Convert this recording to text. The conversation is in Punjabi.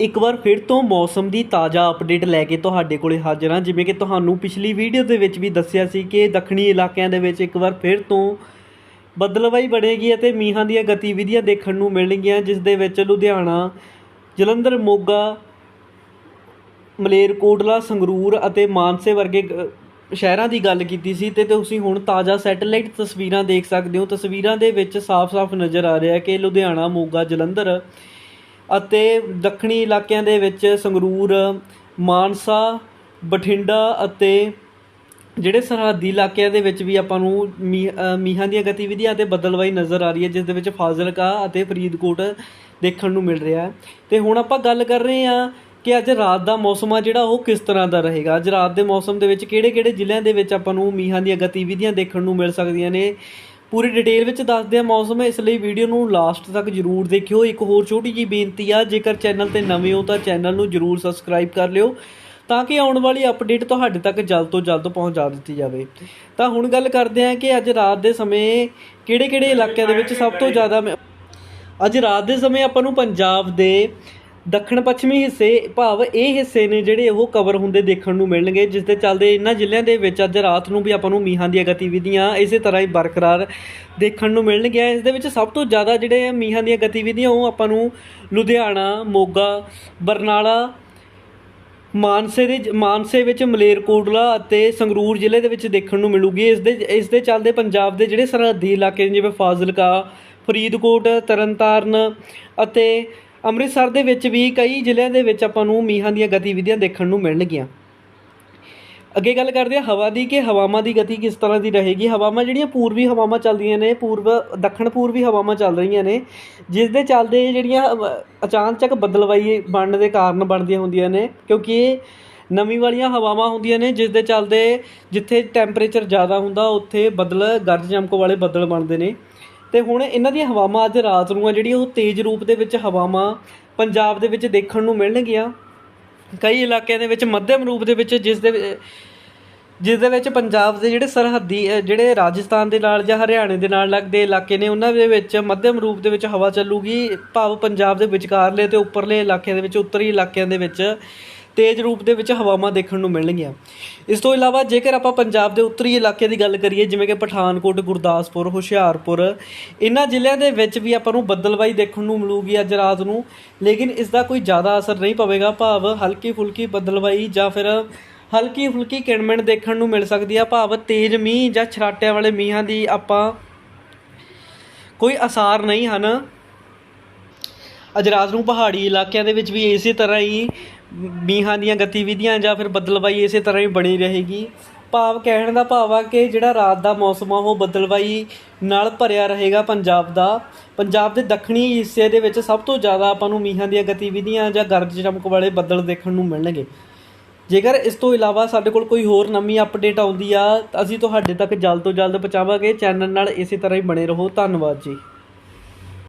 ਇੱਕ ਵਾਰ ਫਿਰ ਤੋਂ ਮੌਸਮ ਦੀ ਤਾਜ਼ਾ ਅਪਡੇਟ ਲੈ ਕੇ ਤੁਹਾਡੇ ਕੋਲੇ ਹਾਜ਼ਰ ਹਾਂ। ਜਿਵੇਂ ਕਿ ਤੁਹਾਨੂੰ ਪਿਛਲੀ ਵੀਡੀਓ ਦੇ ਵਿੱਚ ਵੀ ਦੱਸਿਆ ਸੀ ਕਿ ਦੱਖਣੀ ਇਲਾਕਿਆਂ ਦੇ ਵਿੱਚ ਇੱਕ ਵਾਰ ਫਿਰ ਤੋਂ ਬਦਲਵਾਈ ਬਣੇਗੀ ਅਤੇ ਮੀਂਹਾਂ ਦੀਆਂ ਗਤੀਵਿਧੀਆਂ ਦੇਖਣ ਨੂੰ ਮਿਲਣਗੀਆਂ, ਜਿਸ ਦੇ ਵਿੱਚ ਲੁਧਿਆਣਾ, ਜਲੰਧਰ, ਮੋਗਾ ਮਲੇਰਕੋਟਲਾ ਸੰਗਰੂਰ ਅਤੇ ਮਾਨਸੇ ਵਰਗੇ ਸ਼ਹਿਰਾਂ ਦੀ ਗੱਲ ਕੀਤੀ ਸੀ ਤੇ ਤੁਸੀਂ ਹੁਣ ਤਾਜ਼ਾ ਸੈਟੇਲਾਈਟ ਤਸਵੀਰਾਂ ਦੇਖ ਸਕਦੇ ਹੋ। ਤਸਵੀਰਾਂ ਦੇ ਵਿੱਚ ਸਾਫ਼-ਸਾਫ਼ ਨਜ਼ਰ ਆ ਰਿਹਾ ਹੈ ਕਿ ਲੁਧਿਆਣਾ, ਮੋਗਾ, ਜਲੰਧਰ ਅਤੇ ਦੱਖਣੀ ਇਲਾਕਿਆਂ ਦੇ ਵਿੱਚ ਸੰਗਰੂਰ ਮਾਨਸਾ ਬਠਿੰਡਾ ਅਤੇ ਜਿਹੜੇ ਸਰਹੱਦੀ ਇਲਾਕਿਆਂ ਦੇ ਵਿੱਚ ਵੀ ਆਪਾਂ ਨੂੰ ਮੀਂਹ- ਅ, ਮੀਂਹਾਂ ਦੀਆਂ ਗਤੀਵਿਧੀਆਂ ਅਤੇ ਬੱਦਲਵਾਈ ਨਜ਼ਰ ਆ ਰਹੀ ਹੈ ਜਿਸ ਦੇ ਵਿੱਚ ਫਾਜ਼ਿਲਕਾ ਅਤੇ ਫਰੀਦਕੋਟ ਦੇਖਣ ਨੂੰ ਮਿਲ ਰਿਹਾ ਹੈ। ਤੇ ਹੁਣ ਆਪਾਂ ਗੱਲ ਕਰ ਰਹੇ ਹਾਂ ਕਿ ਅੱਜ ਰਾਤ ਦਾ ਮੌਸਮ ਆ ਜਿਹੜਾ ਉਹ ਕਿਸ ਤਰ੍ਹਾਂ ਦਾ ਰਹੇਗਾ? ਅੱਜ ਰਾਤ ਦੇ ਮੌਸਮ ਦੇ ਵਿੱਚ ਕਿਹੜੇ-ਕਿਹੜੇ ਜ਼ਿਲ੍ਹਿਆਂ ਦੇ ਵਿੱਚ ਆਪਾਂ ਨੂੰ ਮੀਂਹਾਂ ਦੀਆਂ ਗਤੀਵਿਧੀਆਂ ਦੇਖਣ ਨੂੰ ਮਿਲ ਸਕਦੀਆਂ ਨੇ? ਪੂਰੀ ਡਿਟੇਲ ਵਿੱਚ ਦੱਸਦੇ ਆ ਮੌਸਮ, ਇਸ ਲਈ ਵੀਡੀਓ ਨੂੰ ਲਾਸਟ ਤੱਕ ਜਰੂਰ ਦੇਖਿਓ। ਇੱਕ ਹੋਰ ਛੋਟੀ ਜੀ ਬੇਨਤੀ ਆ, ਜੇਕਰ ਚੈਨਲ ਤੇ ਨਵੇਂ ਹੋ ਤਾਂ ਚੈਨਲ ਨੂੰ ਜਰੂਰ ਸਬਸਕ੍ਰਾਈਬ ਕਰ ਲਿਓ, ਤਾਂ ਕਿ ਆਉਣ ਵਾਲੀ ਅਪਡੇਟ ਤੁਹਾਡੇ ਤੱਕ ਜਲਦ ਤੋਂ ਜਲਦ ਪਹੁੰਚਾ ਦਿੱਤੀ ਜਾਵੇ। ਤਾਂ ਹੁਣ ਗੱਲ ਕਰਦੇ ਹਾਂ ਕਿ ਅੱਜ ਰਾਤ ਦੇ ਸਮੇਂ ਕਿਹੜੇ-ਕਿਹੜੇ ਇਲਾਕਿਆਂ ਦੇ ਵਿੱਚ ਸਭ ਤੋਂ ਜ਼ਿਆਦਾ ਮ- ਅੱਜ ਰਾਤ ਦੇ ਸਮੇਂ ਆਪਾਂ ਨੂੰ ਪੰਜਾਬ ਦੇ ਦੱਖਣ ਪੱਛਮੀ ਹਿੱਸੇ ਭਾਵ ਇਹ ਹਿੱਸੇ ਨੇ ਜਿਹੜੇ ਉਹ ਕਵਰ ਹੁੰਦੇ ਦੇਖਣ ਨੂੰ ਮਿਲਣਗੇ, ਜਿਸ ਦੇ ਚੱਲਦੇ ਇਹਨਾਂ ਜ਼ਿਲ੍ਹਿਆਂ ਦੇ ਵਿੱਚ ਅੱਜ ਰਾਤ ਨੂੰ ਵੀ ਆਪਾਂ ਨੂੰ ਮੀਂਹਾਂ ਦੀਆਂ ਗਤੀਵਿਧੀਆਂ ਇਸੇ ਤਰ੍ਹਾਂ ਹੀ ਬਰਕਰਾਰ ਦੇਖਣ ਨੂੰ ਮਿਲਣਗੀਆਂ। ਇਸ ਦੇ ਵਿੱਚ ਸਭ ਤੋਂ ਜ਼ਿਆਦਾ ਜਿਹੜੇ ਮੀਂਹਾਂ ਦੀਆਂ ਗਤੀਵਿਧੀਆਂ, ਉਹ ਆਪਾਂ ਨੂੰ ਲੁਧਿਆਣਾ, ਮੋਗਾ, ਬਰਨਾਲਾ, ਮਾਨਸੇ ਦੇ ਮਾਨਸੇ ਵਿੱਚ ਮਲੇਰਕੋਟਲਾ ਅਤੇ ਸੰਗਰੂਰ ਜ਼ਿਲ੍ਹੇ ਦੇ ਵਿੱਚ ਦੇਖਣ ਨੂੰ ਮਿਲੂਗੀ। ਇਸ ਦੇ ਇਸ ਦੇ ਚੱਲਦੇ ਪੰਜਾਬ ਦੇ ਜਿਹੜੇ ਸਰਹੱਦੀ ਇਲਾਕੇ ਨੇ, ਜਿਵੇਂ ਫਾਜ਼ਿਲਕਾ, ਫਰੀਦਕੋਟ, ਤਰਨਤਾਰਨ ਅਤੇ ਅੰਮ੍ਰਿਤਸਰ ਦੇ ਵਿੱਚ ਵੀ ਕਈ ਜ਼ਿਲ੍ਹਿਆਂ ਦੇ ਵਿੱਚ ਆਪਾਂ ਨੂੰ ਮੀਂਹਾਂ ਦੀਆਂ ਗਤੀਵਿਧੀਆਂ ਦੇਖਣ ਨੂੰ ਮਿਲਣਗੀਆਂ। ਅੱਗੇ ਗੱਲ ਕਰਦੇ ਹਾਂ ਹਵਾ ਦੀ ਕਿ ਹਵਾਵਾਂ ਦੀ ਗਤੀ ਕਿਸ ਤਰ੍ਹਾਂ ਦੀ ਰਹੇਗੀ? ਹਵਾਵਾਂ ਜਿਹੜੀਆਂ ਪੂਰਬੀ ਹਵਾਵਾਂ ਚੱਲਦੀਆਂ ਨੇ ਪੂਰਬ ਦੱਖਣ ਪੂਰਬੀ ਹਵਾਵਾਂ ਚੱਲ ਰਹੀਆਂ ਨੇ ਜਿਸ ਦੇ ਚੱਲਦੇ ਜਿਹੜੀਆਂ ਅ, ਅਚਾਨਚਕ ਬੱਦਲਵਾਈ ਬਣਨ ਦੇ ਕਾਰਨ ਬਣਦੀਆਂ ਹੁੰਦੀਆਂ ਨੇ ਕਿਉਂਕਿ ਇਹ ਨਵੀਂ ਵਾਲੀਆਂ ਹਵਾਵਾਂ ਹੁੰਦੀਆਂ ਨੇ ਜਿਸ ਦੇ ਚੱਲਦੇ ਜਿੱਥੇ ਟੈਂਪਰੇਚਰ ਜ਼ਿਆਦਾ ਹੁੰਦਾ ਉੱਥੇ ਬੱਦਲ ਗਰਜ ਚਮਕ ਵਾਲੇ ਬੱਦਲ ਬਣਦੇ ਨੇ। ਤੇ ਹੁਣ ਇਹਨਾਂ ਦੀਆਂ ਹਵਾਵਾਂ ਅੱਜ ਰਾਤ ਨੂੰ ਆ, ਜਿਹੜੀ ਉਹ ਤੇਜ਼ ਰੂਪ ਦੇ ਵਿੱਚ ਹਵਾਵਾਂ ਪੰਜਾਬ ਦੇ ਵਿੱਚ ਦੇਖਣ ਨੂੰ ਮਿਲਣਗੀਆਂ। ਕਈ ਇਲਾਕਿਆਂ ਦੇ ਵਿੱਚ ਮੱਧਮ ਰੂਪ ਦੇ ਵਿੱਚ ਜਿਸ ਦੇ ਜਿਸ ਦੇ ਵਿੱਚ ਪੰਜਾਬ ਦੇ ਜਿਹੜੇ ਸਰਹੱਦੀ ਜਿਹੜੇ ਰਾਜਸਥਾਨ ਦੇ ਨਾਲ ਜਾਂ ਹਰਿਆਣੇ ਦੇ ਨਾਲ ਲੱਗਦੇ ਇਲਾਕੇ ਨੇ, ਉਹਨਾਂ ਦੇ ਵਿੱਚ ਮੱਧਮ ਰੂਪ ਦੇ ਵਿੱਚ ਹਵਾ ਚੱਲੂਗੀ। ਭਾਵ ਪੰਜਾਬ ਦੇ ਵਿਚਕਾਰਲੇ ਤੇ ਉੱਪਰਲੇ ਇਲਾਕਿਆਂ ਦੇ ਵਿੱਚ, ਉੱਤਰੀ ਇਲਾਕਿਆਂ ਦੇ ਵਿੱਚ ਤੇਜ਼ ਰੂਪ ਦੇ ਵਿੱਚ ਹਵਾਵਾਂ ਦੇਖਣ ਨੂੰ ਮਿਲਣਗੀਆਂ। ਇਸ ਤੋਂ ਇਲਾਵਾ ਜੇਕਰ ਆਪਾਂ ਪੰਜਾਬ ਦੇ ਉੱਤਰੀ ਇਲਾਕੇ ਦੀ ਗੱਲ ਕਰੀਏ, ਜਿਵੇਂ ਕਿ ਪਠਾਨਕੋਟ, ਗੁਰਦਾਸਪੁਰ, ਹੁਸ਼ਿਆਰਪੁਰ ਇਹਨਾਂ ਜ਼ਿਲ੍ਹਿਆਂ ਦੇ ਵਿੱਚ ਵੀ ਆਪਾਂ ਨੂੰ ਬੱਦਲਵਾਈ ਦੇਖਣ ਨੂੰ ਮਿਲੂਗੀ ਅੱਜ ਰਾਤ ਨੂੰ। ਲੇਕਿਨ ਇਸ ਦਾ ਕੋਈ ਜ਼ਿਆਦਾ ਅਸਰ ਨਹੀਂ ਪਵੇਗਾ। ਭਾਵ ਹਲਕੀ ਫੁਲਕੀ ਬੱਦਲਵਾਈ ਜਾਂ ਫਿਰ ਹਲਕੀ ਫੁਲਕੀ ਕਿਣਮਿਣ ਦੇਖਣ ਨੂੰ ਮਿਲ ਸਕਦੀ ਆ। ਭਾਵ ਤੇਜ਼ ਮੀਂਹ ਜਾਂ ਛਰਾਟਿਆਂ ਵਾਲੇ ਮੀਂਹਾਂ ਦੀ ਆਪਾਂ ਕੋਈ ਅਸਾਰ ਨਹੀਂ ਹਨ। ਅੱਜ ਰਾਤ ਨੂੰ ਪਹਾੜੀ ਇਲਾਕਿਆਂ ਦੇ ਵਿੱਚ ਵੀ ਇਸੇ ਤਰ੍ਹਾਂ ਹੀ ਮੀਂਹਾਂ ਦੀਆਂ ਗਤੀਵਿਧੀਆਂ ਜਾਂ ਫਿਰ ਬੱਦਲਵਾਈ ਇਸੇ ਤਰ੍ਹਾਂ ਹੀ ਬਣੀ ਰਹੇਗੀ। ਭਾਵ ਕਹਿਣ ਦਾ ਭਾਵ ਆ ਕਿ ਜਿਹੜਾ ਰਾਤ ਦਾ ਮੌਸਮ ਆ, ਉਹ ਬੱਦਲਵਾਈ ਨਾਲ ਭਰਿਆ ਰਹੇਗਾ ਪੰਜਾਬ ਦਾ। ਪੰਜਾਬ ਦੇ ਦੱਖਣੀ ਹਿੱਸੇ ਦੇ ਵਿੱਚ ਸਭ ਤੋਂ ਜ਼ਿਆਦਾ ਆਪਾਂ ਨੂੰ ਮੀਂਹਾਂ ਦੀਆਂ ਗਤੀਵਿਧੀਆਂ ਜਾਂ ਗਰਜ ਚਮਕ ਵਾਲੇ ਬੱਦਲ ਦੇਖਣ ਨੂੰ ਮਿਲਣਗੇ। ਜੇਕਰ ਇਸ ਤੋਂ ਇਲਾਵਾ ਸਾਡੇ ਕੋਲ ਕੋਈ ਹੋਰ ਨਵੀਂ ਅਪਡੇਟ ਆਉਂਦੀ ਆ, ਤਾਂ ਅਸੀਂ ਤੁਹਾਡੇ ਤੱਕ ਜਲਦ ਤੋਂ ਜਲਦ ਪਹੁੰਚਾਵਾਂਗੇ। ਚੈਨਲ ਨਾਲ ਇਸੇ ਤਰ੍ਹਾਂ ਹੀ ਬਣੇ ਰਹੋ। ਧੰਨਵਾਦ ਜੀ।